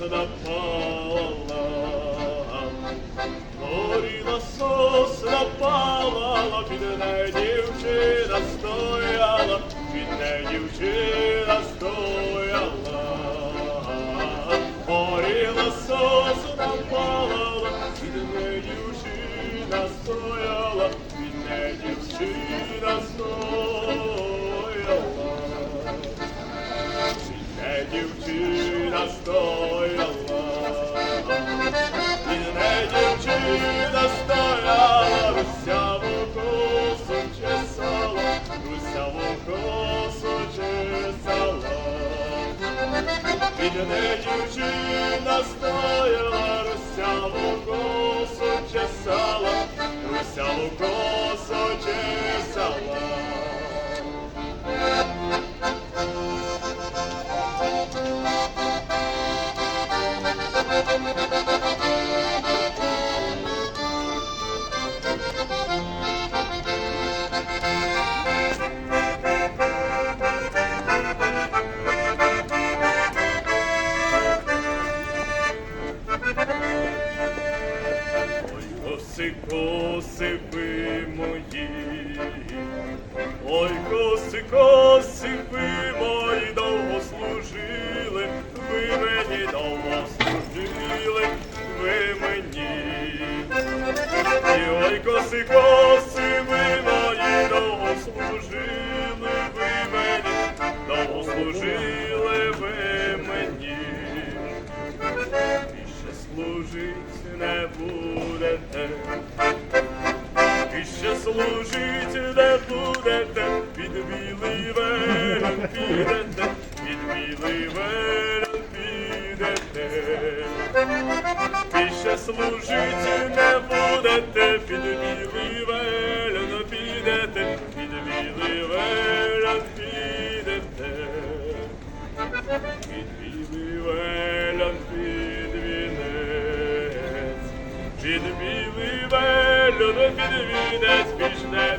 дівчина стояла, не дівчина стояла, руся лукосу чесала, руся лукосу чесала. Коси, коси ви мої, ой, коси, коси ви мої, довго служили, ви мені довго служили, ви мені. І ой, коси, коси ви мої, довго служили, ви мені, довго служили, ви мені. Більше служить не будете, ще служить не будете, під білий верен підете, під білий верен підете. Більше служить не будете, під білий верен велян під вінець, піш не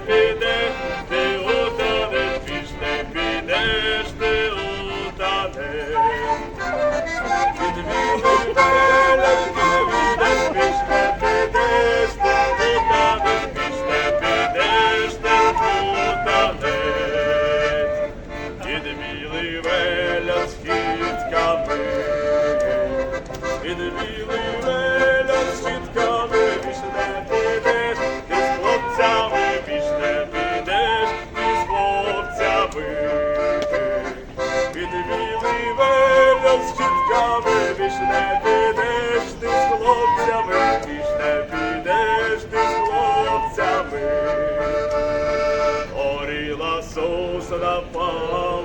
сосна палала,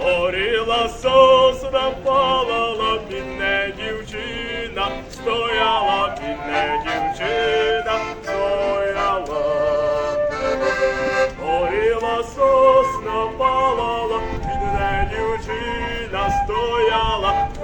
горіла сосна палала, під не дівчина стояла, під не дівчина стояла. Горіла сосна палала, під не дівчина стояла, під не дівчина стояла.